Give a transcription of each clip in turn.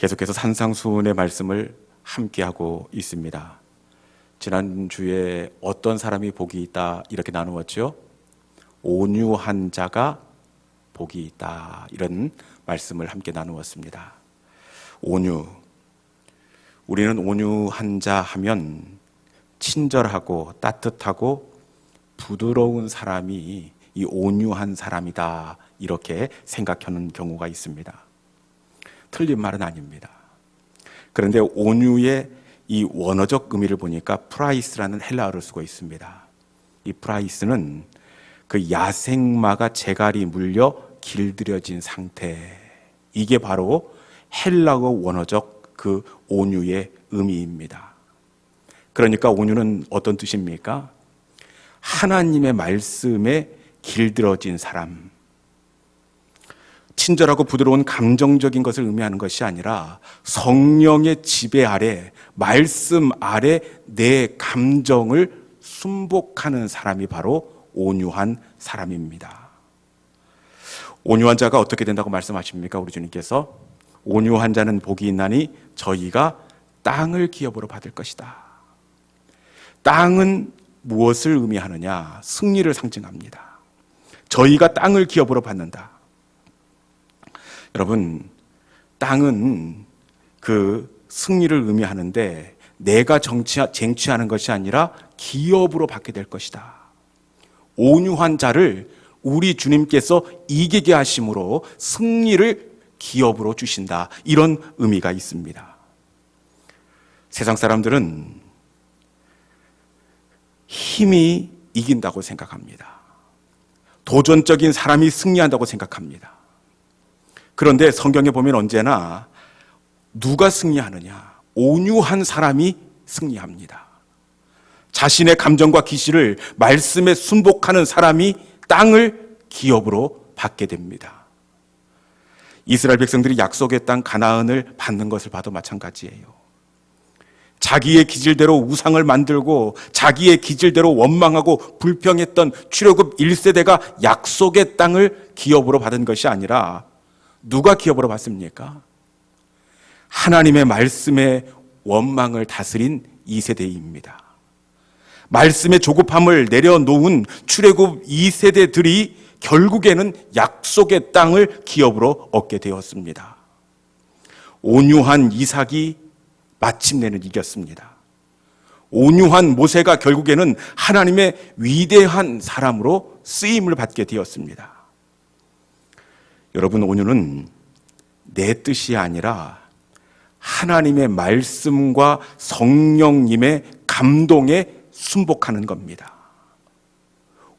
계속해서 산상수훈의 말씀을 함께하고 있습니다. 지난주에 어떤 사람이 복이 있다 이렇게 나누었죠. 온유한 자가 복이 있다 이런 말씀을 함께 나누었습니다. 온유 우리는 온유한 자 하면 친절하고 따뜻하고 부드러운 사람이 이 온유한 사람이다 이렇게 생각하는 경우가 있습니다. 틀린 말은 아닙니다. 그런데 온유의 이 원어적 의미를 보니까 프라이스라는 헬라어를 쓰고 있습니다. 이 프라이스는 그 야생마가 재갈이 물려 길들여진 상태. 이게 바로 헬라어 원어적 그 온유의 의미입니다. 그러니까 온유는 어떤 뜻입니까? 하나님의 말씀에 길들어진 사람. 친절하고 부드러운 감정적인 것을 의미하는 것이 아니라 성령의 지배 아래, 말씀 아래 내 감정을 순복하는 사람이 바로 온유한 사람입니다. 온유한 자가 어떻게 된다고 말씀하십니까? 우리 주님께서 온유한 자는 복이 있나니 저희가 땅을 기업으로 받을 것이다. 땅은 무엇을 의미하느냐? 승리를 상징합니다. 저희가 땅을 기업으로 받는다. 여러분, 땅은 그 승리를 의미하는데 내가 정치, 쟁취하는 것이 아니라 기업으로 받게 될 것이다. 온유한 자를 우리 주님께서 이기게 하심으로 승리를 기업으로 주신다. 이런 의미가 있습니다. 세상 사람들은 힘이 이긴다고 생각합니다. 도전적인 사람이 승리한다고 생각합니다. 그런데 성경에 보면 언제나 누가 승리하느냐? 온유한 사람이 승리합니다. 자신의 감정과 기시를 말씀에 순복하는 사람이 땅을 기업으로 받게 됩니다. 이스라엘 백성들이 약속의 땅 가나안을 받는 것을 봐도 마찬가지예요. 자기의 기질대로 우상을 만들고 자기의 기질대로 원망하고 불평했던 출애굽 1세대가 약속의 땅을 기업으로 받은 것이 아니라 누가 기업으로 받습니까? 하나님의 말씀에 원망을 다스린 2세대입니다. 말씀의 조급함을 내려놓은 출애굽 2세대들이 결국에는 약속의 땅을 기업으로 얻게 되었습니다. 온유한 이삭이 마침내는 이겼습니다. 온유한 모세가 결국에는 하나님의 위대한 사람으로 쓰임을 받게 되었습니다. 여러분, 온유는 내 뜻이 아니라 하나님의 말씀과 성령님의 감동에 순복하는 겁니다.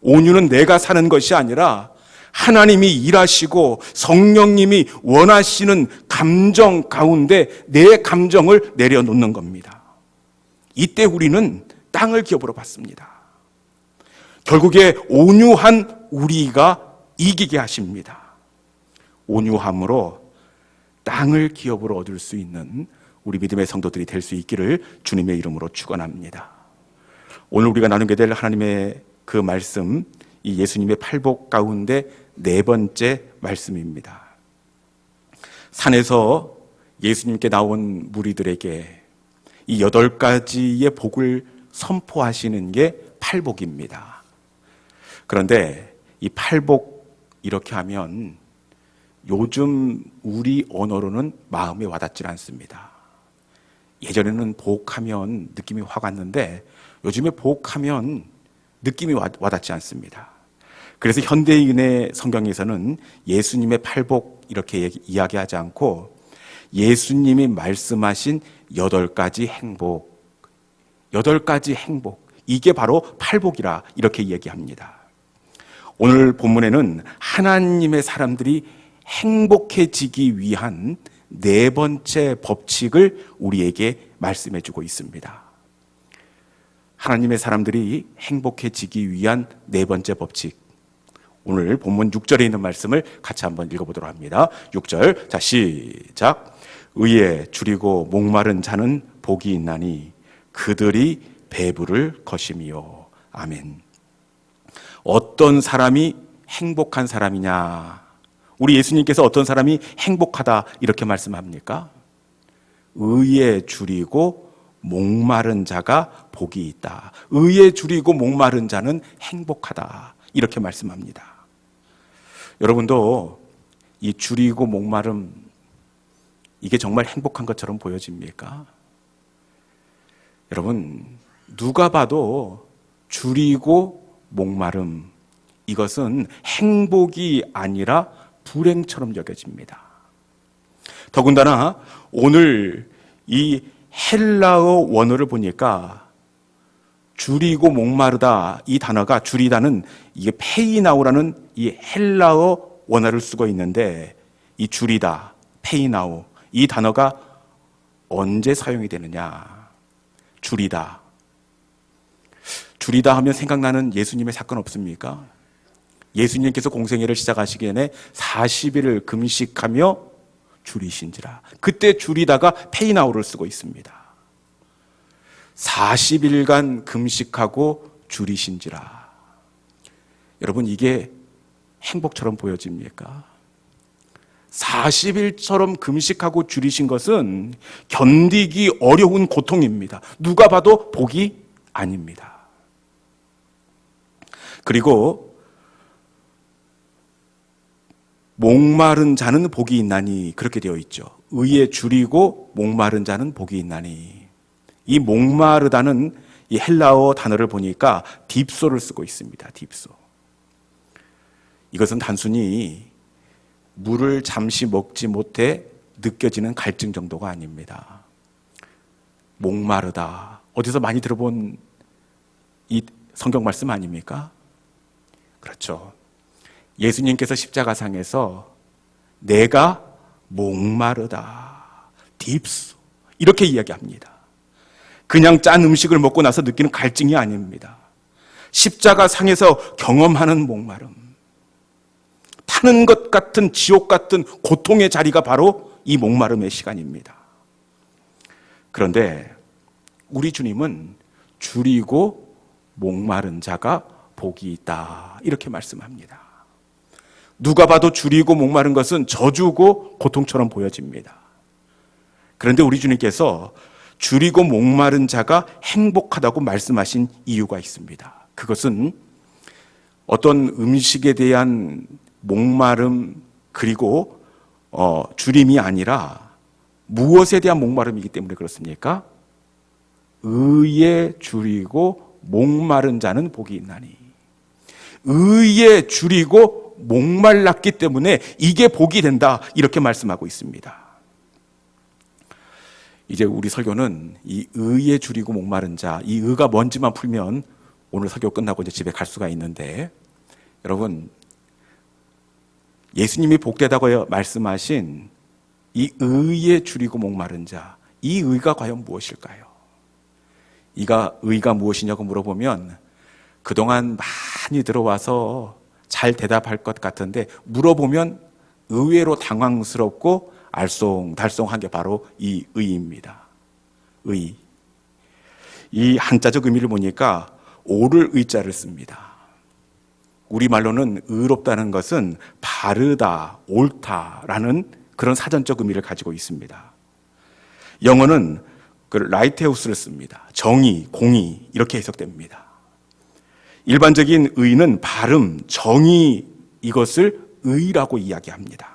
온유는 내가 사는 것이 아니라 하나님이 일하시고 성령님이 원하시는 감정 가운데 내 감정을 내려놓는 겁니다. 이때 우리는 땅을 기업으로 받습니다. 결국에 온유한 우리가 이기게 하십니다. 온유함으로 땅을 기업으로 얻을 수 있는 우리 믿음의 성도들이 될 수 있기를 주님의 이름으로 축원합니다. 오늘 우리가 나누게 될 하나님의 그 말씀, 이 예수님의 팔복 가운데 네 번째 말씀입니다. 산에서 예수님께 나온 무리들에게 이 여덟 가지의 복을 선포하시는 게 팔복입니다. 그런데 이 팔복 이렇게 하면 요즘 우리 언어로는 마음에 와닿질 않습니다. 예전에는 복하면 느낌이 확 왔는데 요즘에 복하면 느낌이 와닿지 않습니다. 그래서 현대인의 성경에서는 예수님의 팔복 이렇게 이야기하지 않고 예수님이 말씀하신 여덟 가지 행복, 여덟 가지 행복, 이게 바로 팔복이라 이렇게 얘기합니다. 오늘 본문에는 하나님의 사람들이 행복해지기 위한 네 번째 법칙을 우리에게 말씀해 주고 있습니다. 하나님의 사람들이 행복해지기 위한 네 번째 법칙. 오늘 본문 6절에 있는 말씀을 같이 한번 읽어보도록 합니다. 6절. 자, 시작. 의에 줄이고 목마른 자는 복이 있나니 그들이 배부를 것이미요. 아멘. 어떤 사람이 행복한 사람이냐? 우리 예수님께서 어떤 사람이 행복하다 이렇게 말씀합니까? 의에 줄이고 목마른 자가 복이 있다. 의에 줄이고 목마른 자는 행복하다. 이렇게 말씀합니다. 여러분도 이 줄이고 목마름 이게 정말 행복한 것처럼 보여집니까? 여러분, 누가 봐도 줄이고 목마름 이것은 행복이 아니라 불행처럼 여겨집니다. 더군다나 오늘 이 헬라어 원어를 보니까 줄이고 목마르다 이 단어가 줄이다는 이게 페이나우라는 이 헬라어 원어를 쓰고 있는데 이 줄이다 페이나우 이 단어가 언제 사용이 되느냐 줄이다 줄이다 하면 생각나는 예수님의 사건 없습니까? 예수님께서 공생애를 시작하시기 전에 40일을 금식하며 줄이신지라. 그때 줄이다가 페이나우를 쓰고 있습니다. 40일간 금식하고 줄이신지라. 여러분, 이게 행복처럼 보여집니까? 40일처럼 금식하고 줄이신 것은 견디기 어려운 고통입니다. 누가 봐도 복이 아닙니다. 그리고 목마른 자는 복이 있나니 그렇게 되어 있죠. 의에 줄이고 목마른 자는 복이 있나니 이 목마르다는 이 헬라어 단어를 보니까 딥소를 쓰고 있습니다. 딥소. 이것은 단순히 물을 잠시 먹지 못해 느껴지는 갈증 정도가 아닙니다. 목마르다. 어디서 많이 들어본 이 성경 말씀 아닙니까? 그렇죠. 예수님께서 십자가상에서 내가 목마르다. 딥스. 이렇게 이야기합니다. 그냥 짠 음식을 먹고 나서 느끼는 갈증이 아닙니다. 십자가상에서 경험하는 목마름. 타는 것 같은 지옥 같은 고통의 자리가 바로 이 목마름의 시간입니다. 그런데 우리 주님은 줄이고 목마른 자가 복이 있다. 이렇게 말씀합니다. 누가 봐도 줄이고 목마른 것은 저주고 고통처럼 보여집니다. 그런데 우리 주님께서 줄이고 목마른 자가 행복하다고 말씀하신 이유가 있습니다. 그것은 어떤 음식에 대한 목마름 그리고 어, 줄임이 아니라 무엇에 대한 목마름이기 때문에 그렇습니까? 의에 줄이고 목마른 자는 복이 있나니. 의에 줄이고 목말랐기 때문에 이게 복이 된다. 이렇게 말씀하고 있습니다. 이제 우리 설교는 이 의에 줄이고 목마른 자, 이 의가 뭔지만 풀면 오늘 설교 끝나고 이제 집에 갈 수가 있는데 여러분 예수님이 복되다고 말씀하신 이 의에 줄이고 목마른 자, 이 의가 과연 무엇일까요? 이가 의가 무엇이냐고 물어보면 그동안 많이 들어와서 잘 대답할 것 같은데 물어보면 의외로 당황스럽고 알쏭달쏭한 게 바로 이 의입니다. 의. 이 한자적 의미를 보니까 오를 의자를 씁니다. 우리말로는 의롭다는 것은 바르다, 옳다라는 그런 사전적 의미를 가지고 있습니다. 영어는 그 라이테우스를 씁니다. 정의, 공의 이렇게 해석됩니다. 일반적인 의는 발음, 정의 이것을 의라고 이야기합니다.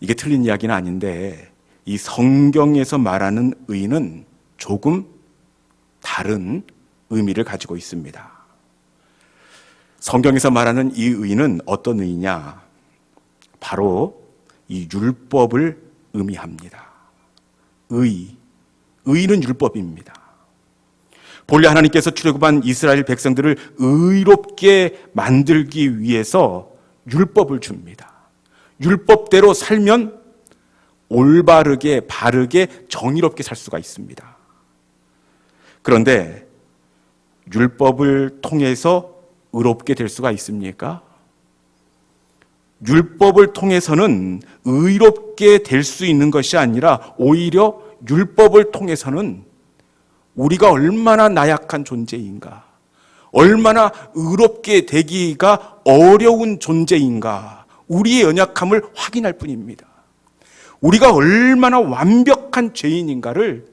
이게 틀린 이야기는 아닌데 이 성경에서 말하는 의는 조금 다른 의미를 가지고 있습니다. 성경에서 말하는 이 의는 어떤 의냐? 바로 이 율법을 의미합니다. 의. 의는 율법입니다. 본래 하나님께서 출애굽한 이스라엘 백성들을 의롭게 만들기 위해서 율법을 줍니다. 율법대로 살면 올바르게 바르게 정의롭게 살 수가 있습니다. 그런데 율법을 통해서 의롭게 될 수가 있습니까? 율법을 통해서는 의롭게 될 수 있는 것이 아니라 오히려 율법을 통해서는 우리가 얼마나 나약한 존재인가, 얼마나 의롭게 되기가 어려운 존재인가, 우리의 연약함을 확인할 뿐입니다. 우리가 얼마나 완벽한 죄인인가를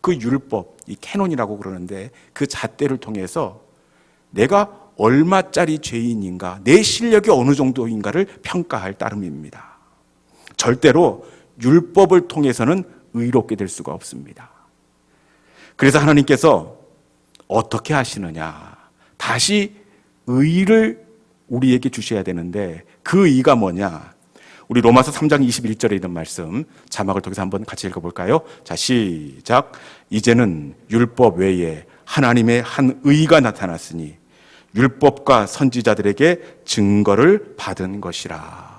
그 율법, 이 캐논이라고 그러는데 그 잣대를 통해서 내가 얼마짜리 죄인인가, 내 실력이 어느 정도인가를 평가할 따름입니다. 절대로 율법을 통해서는 의롭게 될 수가 없습니다. 그래서 하나님께서 어떻게 하시느냐. 다시 의를 우리에게 주셔야 되는데 그 의가 뭐냐? 우리 로마서 3장 21절에 있는 말씀 자막을 통해서 한번 같이 읽어볼까요? 자, 시작. 이제는 율법 외에 하나님의 한 의가 나타났으니 율법과 선지자들에게 증거를 받은 것이라.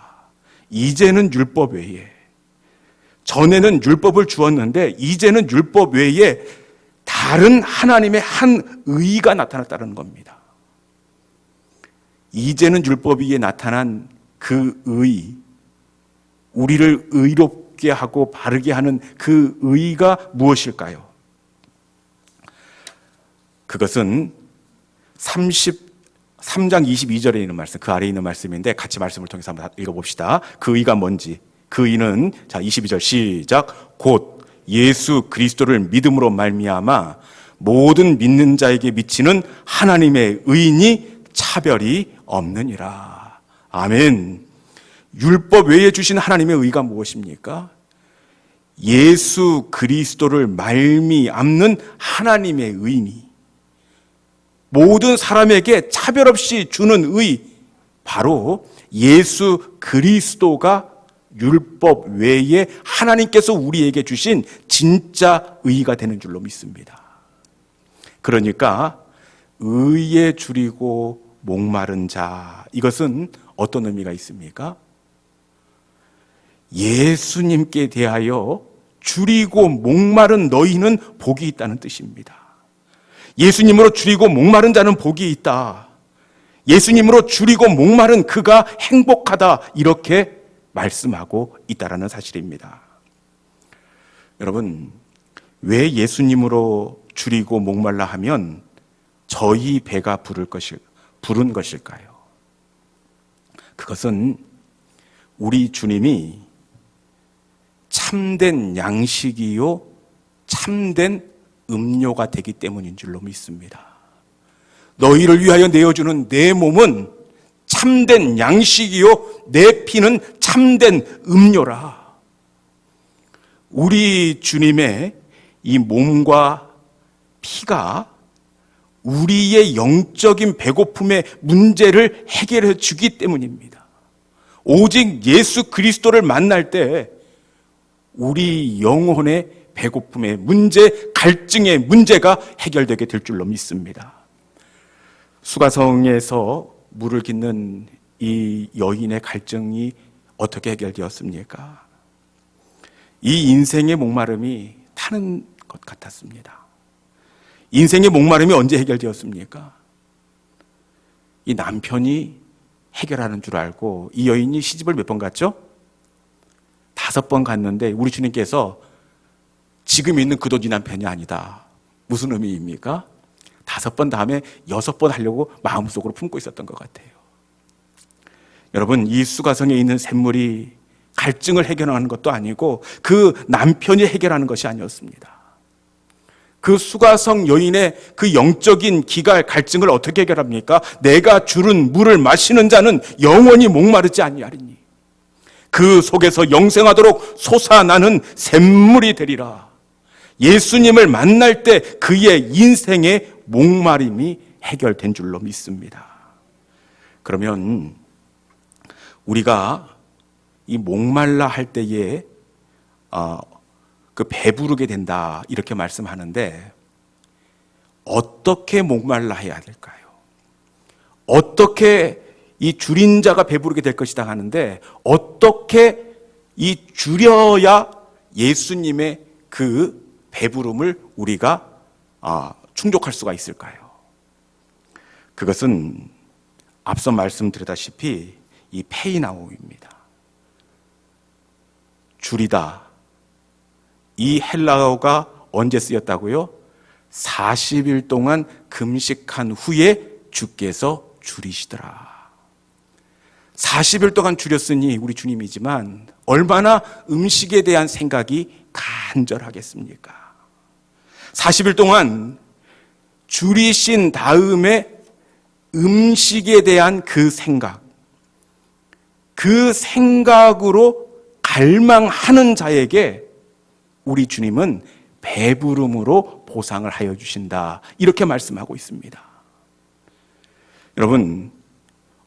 이제는 율법 외에 전에는 율법을 주었는데 이제는 율법 외에 다른 하나님의 한 의가 나타났다는 겁니다. 이제는 율법 위에 나타난 그 의, 우리를 의롭게 하고 바르게 하는 그 의가 무엇일까요? 그것은 33장 22절에 있는 말씀, 그 아래에 있는 말씀인데 같이 말씀을 통해서 한번 읽어봅시다. 그 의가 뭔지. 그 의는 자 22절 시작 곧 예수 그리스도를 믿음으로 말미암아 모든 믿는 자에게 미치는 하나님의 의인이 차별이 없느니라. 아멘. 율법 외에 주신 하나님의 의가 무엇입니까? 예수 그리스도를 말미암는 하나님의 의니 모든 사람에게 차별 없이 주는 의 바로 예수 그리스도가 율법 외에 하나님께서 우리에게 주신 진짜 의가 되는 줄로 믿습니다. 그러니까 의에 줄이고 목마른 자 이것은 어떤 의미가 있습니까? 예수님께 대하여 줄이고 목마른 너희는 복이 있다는 뜻입니다. 예수님으로 줄이고 목마른 자는 복이 있다. 예수님으로 줄이고 목마른 그가 행복하다. 이렇게 말씀하고 있다라는 사실입니다. 여러분, 왜 예수님으로 줄이고 목말라 하면 저희 배가 부를 것일, 부른 것일까요? 그것은 우리 주님이 참된 양식이요, 참된 음료가 되기 때문인 줄로 믿습니다. 너희를 위하여 내어주는 내 몸은 참된 양식이요, 내 피는 참된 음료라. 우리 주님의 이 몸과 피가 우리의 영적인 배고픔의 문제를 해결해 주기 때문입니다. 오직 예수 그리스도를 만날 때 우리 영혼의 배고픔의 문제, 갈증의 문제가 해결되게 될 줄로 믿습니다. 수가성에서 물을 깃는 이 여인의 갈증이 어떻게 해결되었습니까? 이 인생의 목마름이 타는 것 같았습니다. 인생의 목마름이 언제 해결되었습니까? 이 남편이 해결하는 줄 알고 이 여인이 시집을 몇 번 갔죠? 다섯 번 갔는데 우리 주님께서 지금 있는 그 돈이 남편이 아니다. 무슨 의미입니까? 다섯 번 다음에 여섯 번 하려고 마음속으로 품고 있었던 것 같아요. 여러분, 이 수가성에 있는 샘물이 갈증을 해결하는 것도 아니고 그 남편이 해결하는 것이 아니었습니다. 그 수가성 여인의 그 영적인 기갈 갈증을 어떻게 해결합니까? 내가 주는 물을 마시는 자는 영원히 목마르지 아니하리니 그 속에서 영생하도록 솟아나는 샘물이 되리라. 예수님을 만날 때 그의 인생의 목마름이 해결된 줄로 믿습니다. 그러면 우리가 이 목말라 할 때에 어, 그 배부르게 된다 이렇게 말씀하는데 어떻게 목말라 해야 될까요? 어떻게 이 줄인 자가 배부르게 될 것이다 하는데 어떻게 이 줄여야 예수님의 그 배부름을 우리가 아, 충족할 수가 있을까요? 그것은 앞서 말씀드렸다시피 이 페이나오입니다. 줄이다. 이 헬라어가 언제 쓰였다고요? 40일 동안 금식한 후에 주께서 줄이시더라. 40일 동안 줄였으니 우리 주님이지만 얼마나 음식에 대한 생각이 간절하겠습니까? 40일 동안 줄이신 다음에 음식에 대한 그 생각, 그 생각으로 갈망하는 자에게 우리 주님은 배부름으로 보상을 하여 주신다. 이렇게 말씀하고 있습니다. 여러분,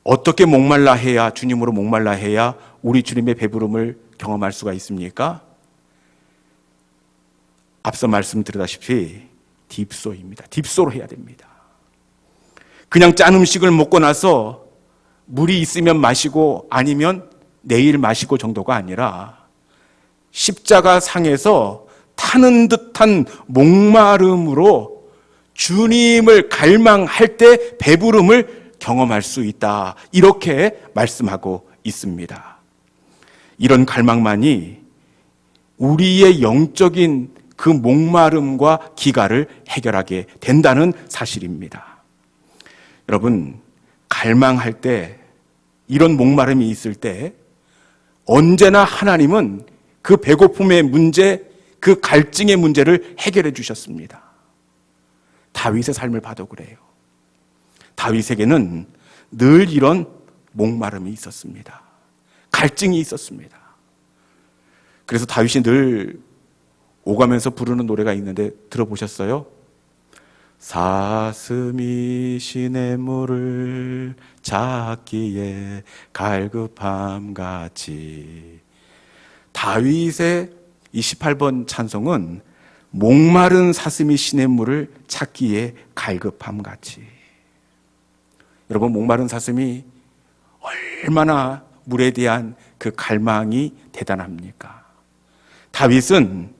어떻게 목말라 해야, 주님으로 목말라 해야 우리 주님의 배부름을 경험할 수가 있습니까? 앞서 말씀드렸다시피 딥소입니다. 딥소로 해야 됩니다. 그냥 짠 음식을 먹고 나서 물이 있으면 마시고 아니면 내일 마시고 정도가 아니라 십자가 상에서 타는 듯한 목마름으로 주님을 갈망할 때 배부름을 경험할 수 있다. 이렇게 말씀하고 있습니다. 이런 갈망만이 우리의 영적인 그 목마름과 기가를 해결하게 된다는 사실입니다. 여러분, 갈망할 때, 이런 목마름이 있을 때, 언제나 하나님은 그 배고픔의 문제, 그 갈증의 문제를 해결해 주셨습니다. 다윗의 삶을 봐도 그래요. 다윗에게는 늘 이런 목마름이 있었습니다. 갈증이 있었습니다. 그래서 다윗이 늘 오가면서 부르는 노래가 있는데 들어보셨어요? 사슴이 시냇물을 찾기에 갈급함 같이 다윗의 이 18번 찬송은 목마른 사슴이 시냇물을 찾기에 갈급함 같이 여러분 목마른 사슴이 얼마나 물에 대한 그 갈망이 대단합니까? 다윗은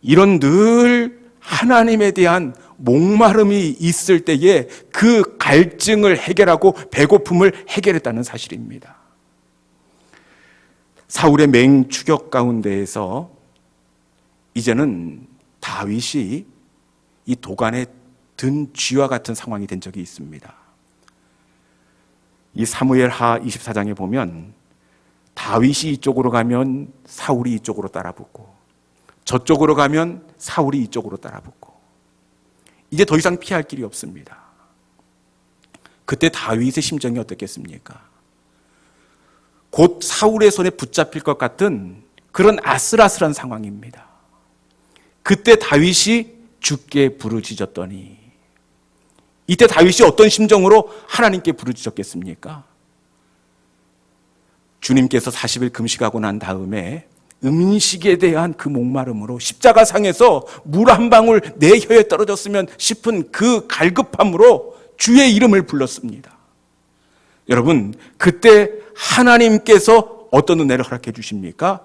이런 늘 하나님에 대한 목마름이 있을 때에 그 갈증을 해결하고 배고픔을 해결했다는 사실입니다. 사울의 맹 추격 가운데에서 이제는 다윗이 이 도간에 든 쥐와 같은 상황이 된 적이 있습니다. 이 사무엘 하 24장에 보면 다윗이 이쪽으로 가면 사울이 이쪽으로 따라붙고 저쪽으로 가면 사울이 이쪽으로 따라붙고 이제 더 이상 피할 길이 없습니다. 그때 다윗의 심정이 어떻겠습니까? 곧 사울의 손에 붙잡힐 것 같은 그런 아슬아슬한 상황입니다. 그때 다윗이 죽게 부르짖었더니 이때 다윗이 어떤 심정으로 하나님께 부르짖었겠습니까? 주님께서 40일 금식하고 난 다음에 음식에 대한 그 목마름으로 십자가 상에서 물 한 방울 내 혀에 떨어졌으면 싶은 그 갈급함으로 주의 이름을 불렀습니다. 여러분, 그때 하나님께서 어떤 은혜를 허락해 주십니까?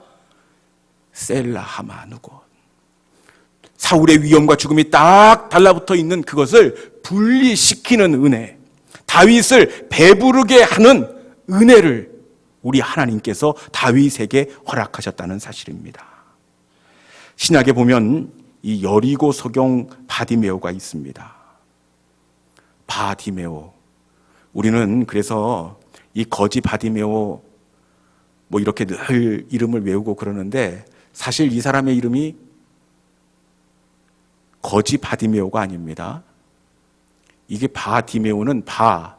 셀라 하마누고. 사울의 위험과 죽음이 딱 달라붙어 있는 그것을 분리시키는 은혜. 다윗을 배부르게 하는 은혜를 우리 하나님께서 다윗에게 허락하셨다는 사실입니다. 신약에 보면 이 여리고 소경 바디메오가 있습니다. 바디메오. 우리는 그래서 이 거지 바디메오 뭐 이렇게 늘 이름을 외우고 그러는데 사실 이 사람의 이름이 거지 바디메오가 아닙니다. 이게 바디메오는 바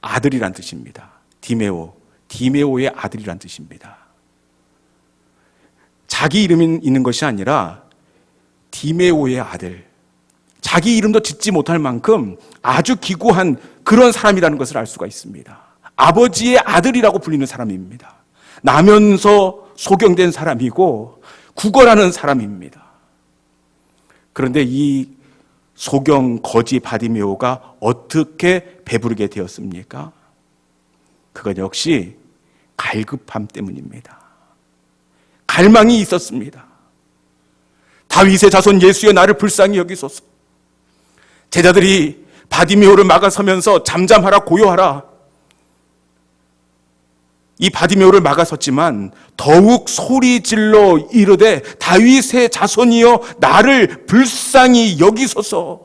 아들이란 뜻입니다. 디메오, 디메오의 아들이란 뜻입니다. 자기 이름이 있는 것이 아니라 디메오의 아들. 자기 이름도 짓지 못할 만큼 아주 기구한 그런 사람이라는 것을 알 수가 있습니다. 아버지의 아들이라고 불리는 사람입니다. 나면서 소경된 사람이고 구걸하는 사람입니다. 그런데 이 소경 거지 바디메오가 어떻게 배부르게 되었습니까? 그것 역시 갈급함 때문입니다. 갈망이 있었습니다. 다윗의 자손 예수의 나를 불쌍히 여기소서. 제자들이 바디메오를 막아서면서 잠잠하라 고요하라. 이 바디메오를 막아섰지만 더욱 소리 질러 이르되 다윗의 자손이여 나를 불쌍히 여기소서.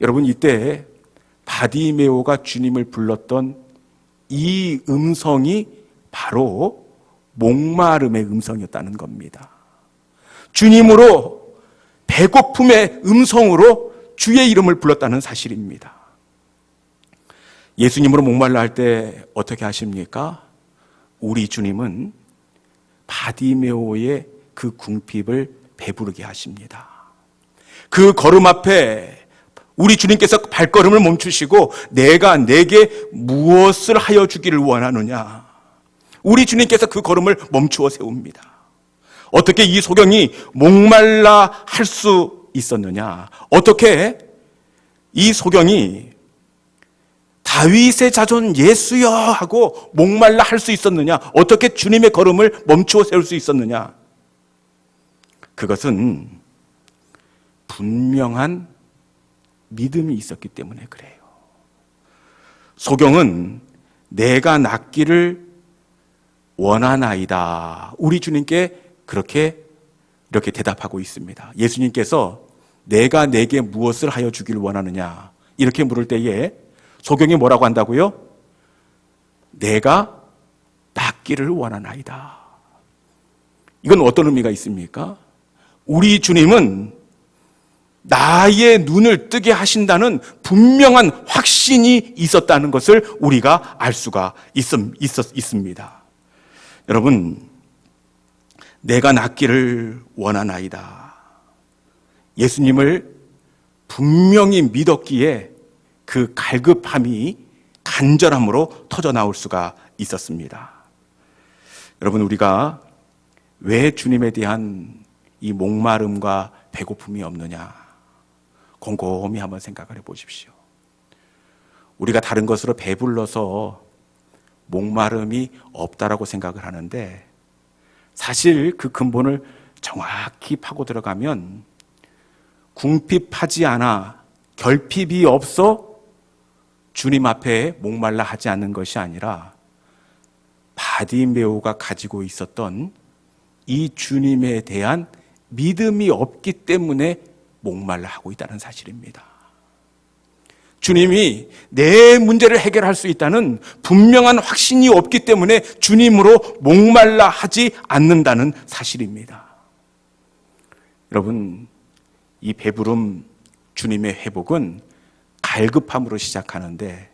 여러분 이때 바디메오가 주님을 불렀던 이 음성이 바로 목마름의 음성이었다는 겁니다. 주님으로 배고픔의 음성으로 주의 이름을 불렀다는 사실입니다. 예수님으로 목말라 할 때 어떻게 하십니까? 우리 주님은 바디메오의 그 궁핍을 배부르게 하십니다. 그 걸음 앞에 우리 주님께서 발걸음을 멈추시고 내가 내게 무엇을 하여 주기를 원하느냐. 우리 주님께서 그 걸음을 멈추어 세웁니다. 어떻게 이 소경이 목말라 할 수 있었느냐? 어떻게 이 소경이 다윗의 자손 예수여 하고 목말라 할 수 있었느냐? 어떻게 주님의 걸음을 멈추어 세울 수 있었느냐? 그것은 분명한 믿음이 있었기 때문에 그래요. 소경은 내가 낫기를 원하나이다. 우리 주님께 그렇게 이렇게 대답하고 있습니다. 예수님께서 내가 내게 무엇을 하여 주기를 원하느냐 이렇게 물을 때에 소경이 뭐라고 한다고요? 내가 낫기를 원하나이다. 이건 어떤 의미가 있습니까? 우리 주님은 나의 눈을 뜨게 하신다는 분명한 확신이 있었다는 것을 우리가 알 수가 있, 있었, 있습니다. 여러분, 내가 낫기를 원하나이다. 예수님을 분명히 믿었기에 그 갈급함이 간절함으로 터져 나올 수가 있었습니다. 여러분, 우리가 왜 주님에 대한 이 목마름과 배고픔이 없느냐? 곰곰이 한번 생각을 해 보십시오. 우리가 다른 것으로 배불러서 목마름이 없다라고 생각을 하는데 사실 그 근본을 정확히 파고 들어가면 궁핍하지 않아 결핍이 없어 주님 앞에 목말라 하지 않는 것이 아니라 바디메오가 가지고 있었던 이 주님에 대한 믿음이 없기 때문에 목말라 하고 있다는 사실입니다. 주님이 내 문제를 해결할 수 있다는 분명한 확신이 없기 때문에 주님으로 목말라 하지 않는다는 사실입니다. 여러분, 이 배부름 주님의 회복은 갈급함으로 시작하는데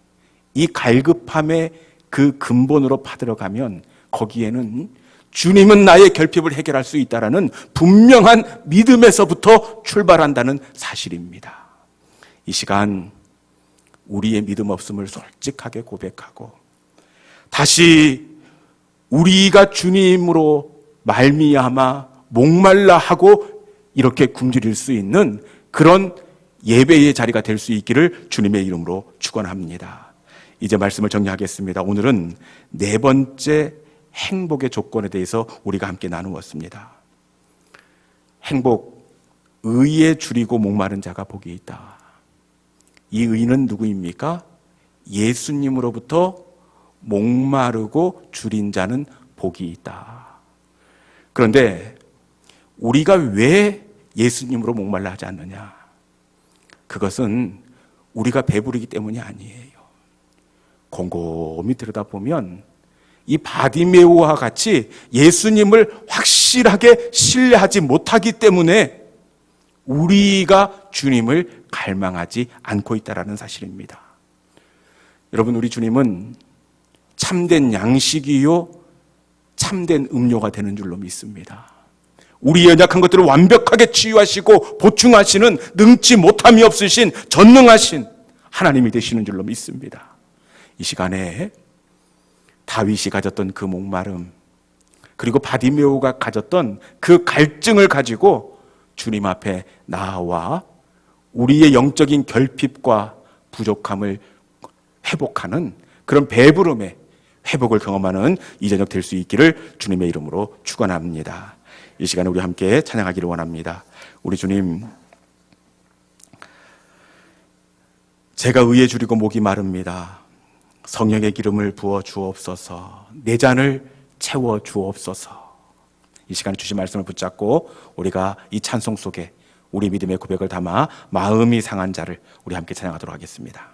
이 갈급함의 그 근본으로 파들어가면 거기에는 주님은 나의 결핍을 해결할 수 있다라는 분명한 믿음에서부터 출발한다는 사실입니다. 이 시간 우리의 믿음 없음을 솔직하게 고백하고 다시 우리가 주님으로 말미암아 목말라 하고 이렇게 굶주릴 수 있는 그런 예배의 자리가 될 수 있기를 주님의 이름으로 축원합니다. 이제 말씀을 정리하겠습니다. 오늘은 네 번째 행복의 조건에 대해서 우리가 함께 나누었습니다. 행복, 의에 줄이고 목마른 자가 복이 있다. 이 의는 누구입니까? 예수님으로부터 목마르고 줄인 자는 복이 있다. 그런데 우리가 왜 예수님으로 목말라 하지 않느냐? 그것은 우리가 배부르기 때문이 아니에요. 곰곰이 들여다보면 이 바디메오와 같이 예수님을 확실하게 신뢰하지 못하기 때문에 우리가 주님을 갈망하지 않고 있다라는 사실입니다. 여러분 우리 주님은 참된 양식이요 참된 음료가 되는 줄로 믿습니다. 우리 연약한 것들을 완벽하게 치유하시고 보충하시는 능치 못함이 없으신 전능하신 하나님이 되시는 줄로 믿습니다. 이 시간에 다윗이 가졌던 그 목마름, 그리고 바디메오가 가졌던 그 갈증을 가지고 주님 앞에 나와 우리의 영적인 결핍과 부족함을 회복하는 그런 배부름의 회복을 경험하는 이 저녁 될 수 있기를 주님의 이름으로 축원합니다. 이 시간에 우리 함께 찬양하기를 원합니다. 우리 주님 제가 의에 줄이고 목이 마릅니다. 성령의 기름을 부어 주옵소서. 내 잔을 채워 주옵소서. 이 시간에 주신 말씀을 붙잡고 우리가 이 찬송 속에 우리 믿음의 고백을 담아 마음이 상한 자를 우리 함께 찬양하도록 하겠습니다.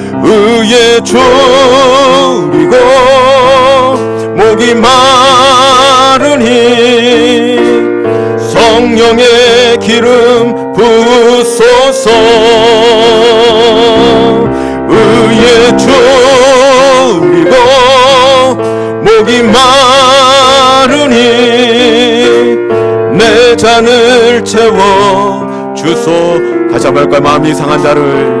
의에 줄이고 목이 마르니 성령의 기름 부소서. 의에 줄이고 목이 마르니 내 잔을 채워 주소. 다시 한번 할까요? 마음이 상한 자를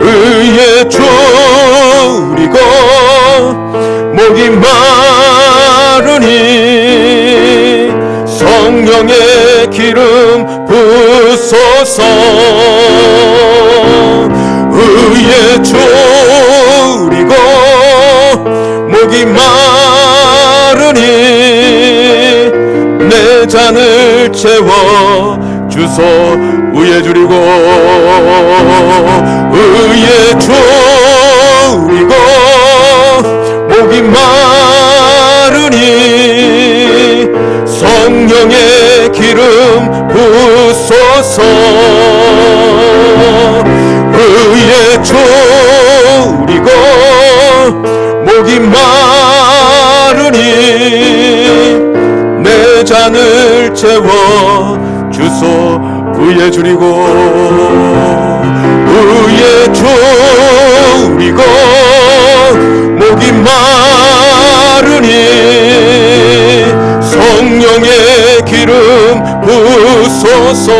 의에 줄이고 목이 마르니 성령의 기름 부소서 의에 줄이고 목이 마르니 내 잔을 채워 주소 의에 줄이고 의에 줄이고 목이 마르니 성령의 기름 부소서 의에 줄이고 목이 마르니 내 잔을 채워 주소 의에 줄이고 의에 줄이고 목이 마르니 성령의 기름 부소서.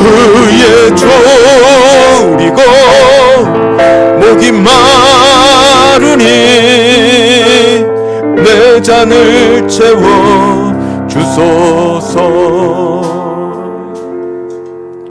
의에 줄이고 목이 마르니 내 잔을 채워 주소서